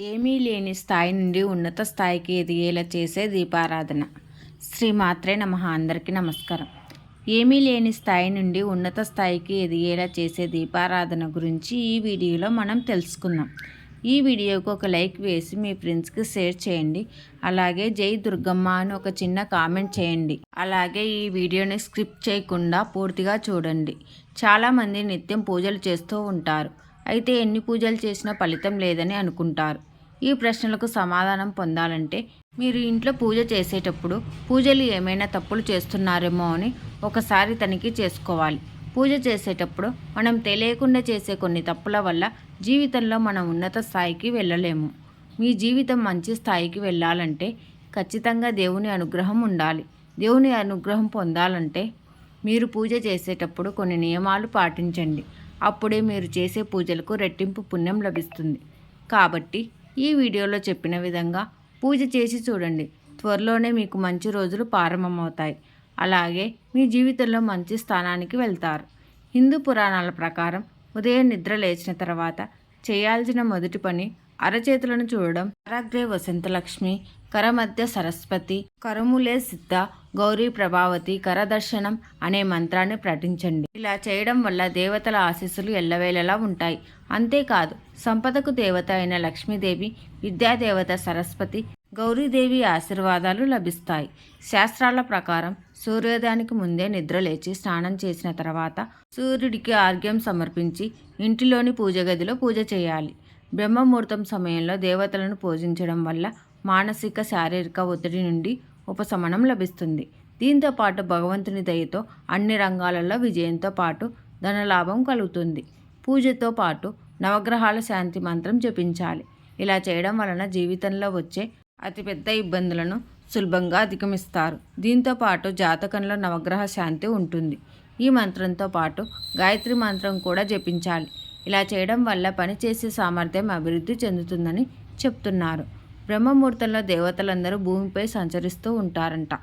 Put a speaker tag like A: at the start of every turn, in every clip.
A: ఏమీ లేని స్థాయి నుండి ఉన్నత స్థాయికి ఎదిగేలా చేసే దీపారాధన. శ్రీ మాత్రే నమ. అందరికీ నమస్కారం. ఏమీ లేని స్థాయి నుండి ఉన్నత స్థాయికి ఎదిగేలా చేసే దీపారాధన గురించి ఈ వీడియోలో మనం తెలుసుకుందాం. ఈ వీడియోకి ఒక లైక్ వేసి మీ ఫ్రెండ్స్కి షేర్ చేయండి. అలాగే జై దుర్గమ్మ అని ఒక చిన్న కామెంట్ చేయండి. అలాగే ఈ వీడియోని స్క్రిప్ట్ చేయకుండా పూర్తిగా చూడండి. చాలామంది నిత్యం పూజలు చేస్తూ ఉంటారు. అయితే ఎన్ని పూజలు చేసినా ఫలితం లేదని అనుకుంటారు. ఈ ప్రశ్నలకు సమాధానం పొందాలంటే మీరు ఇంట్లో పూజ చేసేటప్పుడు పూజలు ఏమైనా తప్పులు చేస్తున్నారేమో అని ఒకసారి తనిఖీ చేసుకోవాలి. పూజ చేసేటప్పుడు మనం తెలియకుండా చేసే కొన్ని తప్పుల వల్ల జీవితంలో మనం ఉన్నత స్థాయికి వెళ్ళలేము. మీ జీవితం మంచి స్థాయికి వెళ్ళాలంటే ఖచ్చితంగా దేవుని అనుగ్రహం ఉండాలి. దేవుని అనుగ్రహం పొందాలంటే మీరు పూజ చేసేటప్పుడు కొన్ని నియమాలు పాటించండి. అప్పుడే మీరు చేసే పూజలకు రెట్టింపు పుణ్యం లభిస్తుంది. కాబట్టి ఈ వీడియోలో చెప్పిన విధంగా పూజ చేసి చూడండి. త్వరలోనే మీకు మంచి రోజులు ప్రారంభమవుతాయి. అలాగే మీ జీవితంలో మంచి స్థానానికి వెళ్తారు. హిందూ పురాణాల ప్రకారం ఉదయం నిద్ర లేచిన తర్వాత చేయాల్సిన మొదటి పని అరచేతులను చూడడం. కరాగ్రే వసంతలక్ష్మి కరమధ్య సరస్వతి కరములే సిద్ధ గౌరీ ప్రభావతి కరదర్శనం అనే మంత్రాన్ని ప్రకటించండి. ఇలా చేయడం వల్ల దేవతల ఆశీస్సులు ఎల్లవేళలా ఉంటాయి. అంతేకాదు సంపదకు దేవత అయిన లక్ష్మీదేవి విద్యాదేవత సరస్వతి గౌరీదేవి ఆశీర్వాదాలు లభిస్తాయి. శాస్త్రాల ప్రకారం సూర్యోదయానికి ముందే నిద్ర లేచి స్నానం చేసిన తర్వాత సూర్యుడికి ఆర్ఘ్యం సమర్పించి ఇంటిలోని పూజ గదిలో పూజ చేయాలి. బ్రహ్మముహూర్తం సమయంలో దేవతలను పూజించడం వల్ల మానసిక శారీరక ఒత్తిడి నుండి ఉపశమనం లభిస్తుంది. దీంతో పాటు భగవంతుని దయతో అన్ని రంగాలలో విజయంతో పాటు ధనలాభం కలుగుతుంది. పూజతో పాటు నవగ్రహాల శాంతి మంత్రం జపించాలి. ఇలా చేయడం వలన జీవితంలో వచ్చే అతిపెద్ద ఇబ్బందులను సులభంగా అధిగమిస్తారు. దీంతో పాటు జాతకంలో నవగ్రహ శాంతి ఉంటుంది. ఈ మంత్రంతో పాటు గాయత్రి మంత్రం కూడా జపించాలి. ఇలా చేయడం వల్ల పనిచేసే సామర్థ్యం అభివృద్ధి చెందుతుందని చెప్తున్నారు. బ్రహ్మముహూర్తంలో దేవతలందరూ భూమిపై సంచరిస్తూ ఉంటారంట.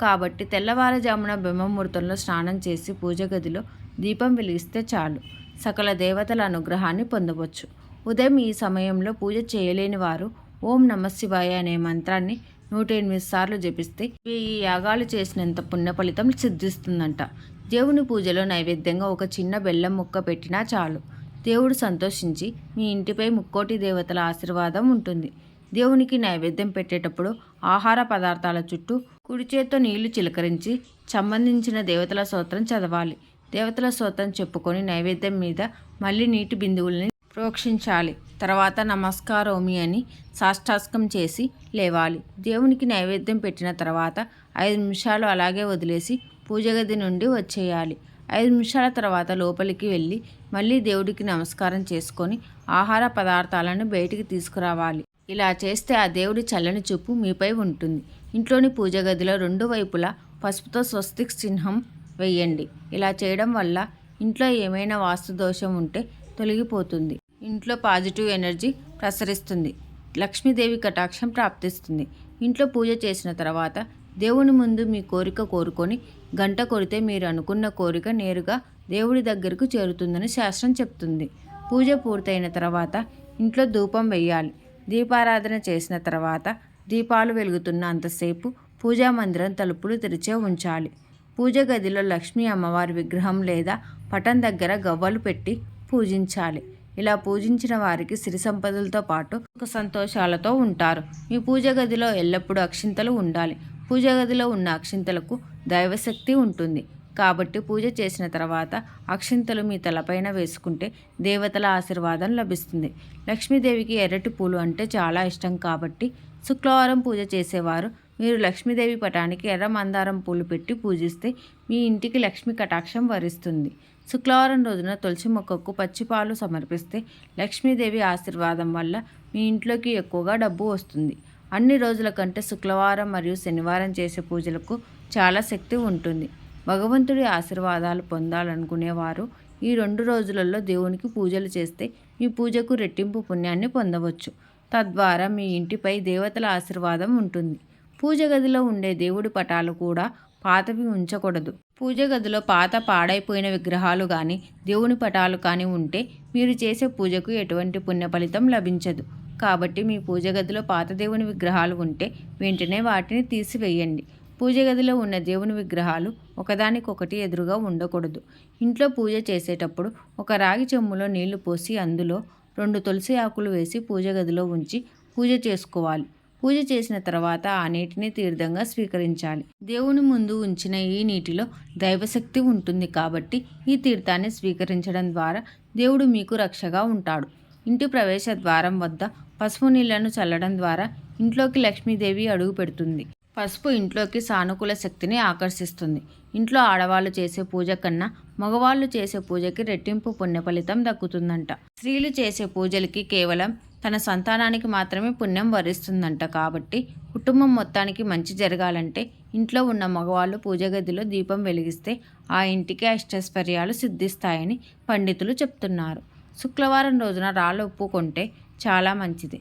A: కాబట్టి తెల్లవారుజామున బ్రహ్మముహూర్తంలో స్నానం చేసి పూజ గదిలో దీపం వెలిగిస్తే చాలు. సకల దేవతల అనుగ్రహాన్ని పొందవచ్చు. ఉదయం ఈ సమయంలో పూజ చేయలేని వారు ఓం నమశివాయ అనే మంత్రాన్ని నూట ఎనిమిది సార్లు జపిస్తే ఈ యాగాలు చేసినంత పుణ్య ఫలితం సిద్ధిస్తుందంట. దేవుని పూజలో నైవేద్యంగా ఒక చిన్న బెల్లం ముక్క పెట్టినా చాలు. దేవుడు సంతోషించి మీ ఇంటిపై ముక్కోటి దేవతల ఆశీర్వాదం ఉంటుంది. దేవునికి నైవేద్యం పెట్టేటప్పుడు ఆహార పదార్థాల చుట్టూ కుడి చేత్తో నీళ్ళు చిలకరించి సంబంధించిన దేవతల స్తోత్రం చదవాలి. దేవతల స్తోత్రం చెప్పుకొని నైవేద్యం మీద మళ్ళీ నీటి బిందువుల్ని ప్రోక్షించాలి. తర్వాత నమస్కారోమి అని సాష్టాస్కం చేసి లేవాలి. దేవునికి నైవేద్యం పెట్టిన తర్వాత ఐదు నిమిషాలు అలాగే వదిలేసి పూజ గది నుండి వచ్చేయాలి. ఐదు నిమిషాల తర్వాత లోపలికి వెళ్ళి మళ్ళీ దేవుడికి నమస్కారం చేసుకొని ఆహార పదార్థాలను బయటికి తీసుకురావాలి. ఇలా చేస్తే ఆ దేవుడి చల్లని చూపు మీపై ఉంటుంది. ఇంట్లోని పూజ గదిలో రెండు వైపులా పసుపుతో స్వస్తిక్ చిహ్నం వేయండి. ఇలా చేయడం వల్ల ఇంట్లో ఏమైనా వాస్తు దోషం ఉంటే తొలగిపోతుంది. ఇంట్లో పాజిటివ్ ఎనర్జీ ప్రసరిస్తుంది. లక్ష్మీదేవి కటాక్షం ప్రాప్తిస్తుంది. ఇంట్లో పూజ చేసిన తర్వాత దేవుని ముందు మీ కోరిక కోరుకొని గంట కొడితే మీరు అనుకున్న కోరిక నేరుగా దేవుడి దగ్గరకు చేరుతుందని శాస్త్రం చెప్తుంది. పూజ పూర్తయిన తర్వాత ఇంట్లో ధూపం వేయాలి. దీపారాధన చేసిన తర్వాత దీపాలు వెలుగుతున్న అంతసేపు పూజా మందిరం తలుపులు తెరిచే ఉంచాలి. పూజ గదిలో లక్ష్మీ అమ్మవారి విగ్రహం లేదా పటం దగ్గర గవ్వలు పెట్టి పూజించాలి. ఇలా పూజించిన వారికి సిరి సంపదలతో పాటు సుఖ సంతోషాలతో ఉంటారు. మీ పూజ గదిలో ఎల్లప్పుడూ అక్షింతలు ఉండాలి. పూజ గదిలో ఉన్న అక్షింతలకు దైవశక్తి ఉంటుంది. కాబట్టి పూజ చేసిన తర్వాత అక్షింతలు మీ తలపైన వేసుకుంటే దేవతల ఆశీర్వాదం లభిస్తుంది. లక్ష్మీదేవికి ఎర్రటి పూలు అంటే చాలా ఇష్టం కాబట్టి శుక్రవారం పూజ చేసేవారు. మీరు లక్ష్మీదేవి పటానికి ఎర్ర మందారం పూలు పెట్టి పూజిస్తే మీ ఇంటికి లక్ష్మి కటాక్షం వరిస్తుంది. శుక్రవారం రోజున తులసి మొక్కకు పచ్చిపాలు సమర్పిస్తే లక్ష్మీదేవి ఆశీర్వాదం వల్ల మీ ఇంట్లోకి ఎక్కువగా డబ్బు వస్తుంది. అన్ని రోజుల కంటే శుక్రవారం మరియు శనివారం చేసే పూజలకు చాలా శక్తి ఉంటుంది. భగవంతుడి ఆశీర్వాదాలు పొందాలనుకునేవారు. ఈ రెండు రోజులలో దేవునికి పూజలు చేస్తే మీ పూజకు రెట్టింపు పుణ్యాన్ని పొందవచ్చు. తద్వారా మీ ఇంటిపై దేవతల ఆశీర్వాదం ఉంటుంది. పూజ గదిలో ఉండే దేవుడి పటాలు కూడా పాతవి ఉంచకూడదు. పూజ గదిలో పాత పాడైపోయిన విగ్రహాలు కానీ దేవుని పటాలు కానీ ఉంటే మీరు చేసే పూజకు ఎటువంటి పుణ్య ఫలితం లభించదు. కాబట్టి మీ పూజ గదిలో పాత దేవుని విగ్రహాలు ఉంటే వెంటనే వాటిని తీసివేయండి. పూజ గదిలో ఉన్న దేవుని విగ్రహాలు ఒకదానికొకటి ఎదురుగా ఉండకూడదు. ఇంట్లో పూజ చేసేటప్పుడు ఒక రాగి చెమ్ములో నీళ్ళు పోసి అందులో రెండు తులసి ఆకులు వేసి పూజ గదిలో ఉంచి పూజ చేసుకోవాలి. పూజ చేసిన తర్వాత ఆ నీటిని తీర్థంగా స్వీకరించాలి. దేవుని ముందు ఉంచిన ఈ నీటిలో దైవశక్తి ఉంటుంది కాబట్టి ఈ తీర్థాన్ని స్వీకరించడం ద్వారా దేవుడు మీకు రక్షగా ఉంటాడు. ఇంటి ప్రవేశ ద్వారం వద్ద పసుపు నీళ్ళను చల్లడం ద్వారా ఇంట్లోకి లక్ష్మీదేవి అడుగు పెడుతుంది. పసుపు ఇంట్లోకి సానుకూల శక్తిని ఆకర్షిస్తుంది. ఇంట్లో ఆడవాళ్ళు చేసే పూజ కన్నా మగవాళ్ళు చేసే పూజకి రెట్టింపు పుణ్య ఫలితం దక్కుతుందంట. స్త్రీలు చేసే పూజలకి కేవలం తన సంతానానికి మాత్రమే పుణ్యం వరిస్తుందంట. కాబట్టి కుటుంబం మొత్తానికి మంచి జరగాలంటే ఇంట్లో ఉన్న మగవాళ్ళు పూజ గదిలో దీపం వెలిగిస్తే ఆ ఇంటికి అష్టైశ్వర్యాలు సిద్ధిస్తాయని పండితులు చెప్తున్నారు. శుక్రవారం రోజున రాళ్ళు ఉప్పు కొంటే చాలా మంచిది.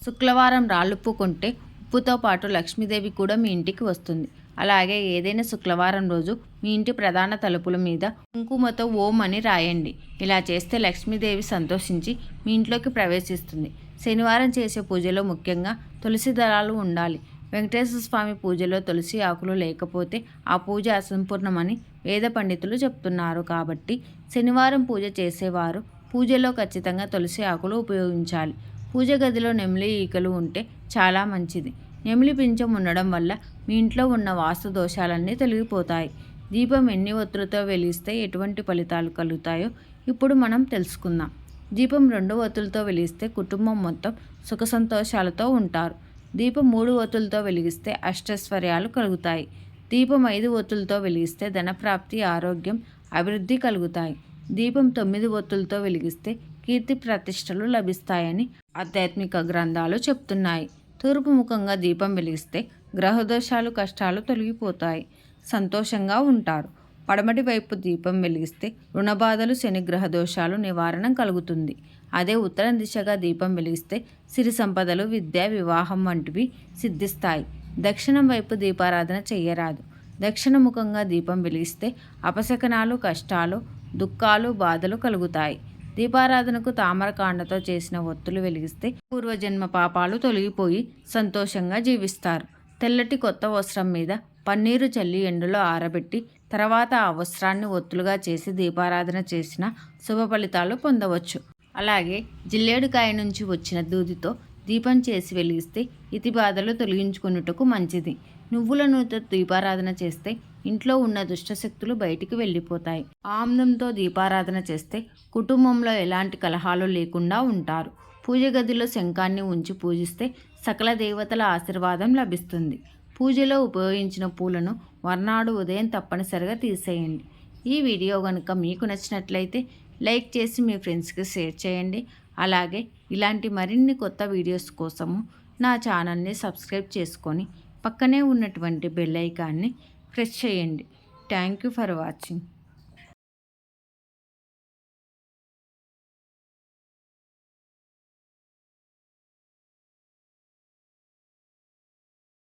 A: శుక్రవారం రాళ్ళుప్పు కొంటే ఉప్పుతో పాటు లక్ష్మీదేవి కూడా మీ ఇంటికి వస్తుంది. అలాగే ఏదైనా శుక్రవారం రోజు మీ ఇంటి ప్రధాన తలుపుల మీద కుంకుమతో ఓం అని రాయండి. ఇలా చేస్తే లక్ష్మీదేవి సంతోషించి మీ ఇంట్లోకి ప్రవేశిస్తుంది. శనివారం చేసే పూజలో ముఖ్యంగా తులసి దళాలు ఉండాలి. వెంకటేశ్వర స్వామి పూజలో తులసి ఆకులు లేకపోతే ఆ పూజ అసంపూర్ణమని వేద పండితులు చెప్తున్నారు కాబట్టి శనివారం పూజ చేసేవారు పూజలో ఖచ్చితంగా తులసి ఆకులు ఉపయోగించాలి. పూజ గదిలో నెమిలి ఈకలు ఉంటే చాలా మంచిది. నెమిలి పింఛం ఉండడం వల్ల మీ ఇంట్లో ఉన్న వాస్తు దోషాలన్నీ తొలగిపోతాయి. దీపం ఎన్ని ఒత్తులతో వెలిగిస్తే ఎటువంటి ఫలితాలు కలుగుతాయో ఇప్పుడు మనం తెలుసుకుందాం. దీపం రెండు ఒత్తులతో వెలిగిస్తే కుటుంబం మొత్తం సుఖ సంతోషాలతో ఉంటారు. దీపం మూడు ఒత్తులతో వెలిగిస్తే అష్టైశ్వర్యాలు కలుగుతాయి. దీపం ఐదు ఒత్తులతో వెలిగిస్తే ధనప్రాప్తి ఆరోగ్యం అభివృద్ధి కలుగుతాయి. దీపం తొమ్మిది ఒత్తులతో వెలిగిస్తే కీర్తి ప్రతిష్టలు లభిస్తాయని ఆధ్యాత్మిక గ్రంథాలు చెప్తున్నాయి. తూర్పు ముఖంగా దీపం వెలిగిస్తే గ్రహదోషాలు కష్టాలు తొలగిపోతాయి. సంతోషంగా ఉంటారు. పడమటి వైపు దీపం వెలిగిస్తే రుణబాధలు శని గ్రహ దోషాలు నివారణ కలుగుతుంది. అదే ఉత్తరం దిశగా దీపం వెలిగిస్తే సిరి సంపదలు విద్య వివాహం వంటివి సిద్ధిస్తాయి. దక్షిణం వైపు దీపారాధన చేయరాదు దక్షిణ ముఖంగా దీపం వెలిగిస్తే అపశకనాలు కష్టాలు దుఃఖాలు బాధలు కలుగుతాయి. దీపారాధనకు తామరకాండతో చేసిన ఒత్తులు వెలిగిస్తే పూర్వజన్మ పాపాలు తొలగిపోయి సంతోషంగా జీవిస్తారు. తెల్లటి కొత్త వస్త్రం మీద పన్నీరు చల్లి ఎండలో ఆరబెట్టి తర్వాత ఆ వస్త్రాన్ని ఒత్తులుగా చేసి దీపారాధన చేసిన శుభ ఫలితాలు పొందవచ్చు. అలాగే జిల్లేడుకాయ నుంచి వచ్చిన దూదితో దీపం చేసి వెలిగిస్తే ఇతి బాధలు తొలగించుకున్నట్టుకు మంచిది. నువ్వుల నూనెతో దీపారాధన చేస్తే ఇంట్లో ఉన్న దుష్టశక్తులు బయటికి వెళ్ళిపోతాయి. ఆమ్దంతో దీపారాధన చేస్తే కుటుంబంలో ఎలాంటి కలహాలు లేకుండా ఉంటారు. పూజ గదిలో శంఖాన్ని ఉంచి పూజిస్తే సకల దేవతల ఆశీర్వాదం లభిస్తుంది. పూజలో ఉపయోగించిన పూలను వర్నాడు ఉదయం తప్పనిసరిగా తీసేయండి. ఈ వీడియో కనుక మీకు నచ్చినట్లయితే లైక్ చేసి మీ ఫ్రెండ్స్కి షేర్ చేయండి. అలాగే ఇలాంటి మరిన్ని కొత్త వీడియోస్ కోసము నా ఛానల్ని సబ్స్క్రైబ్ చేసుకొని పక్కనే ఉన్నటువంటి బెల్ ఐకాన్ని ప్రెస్ చేయండి. Thank you for watching.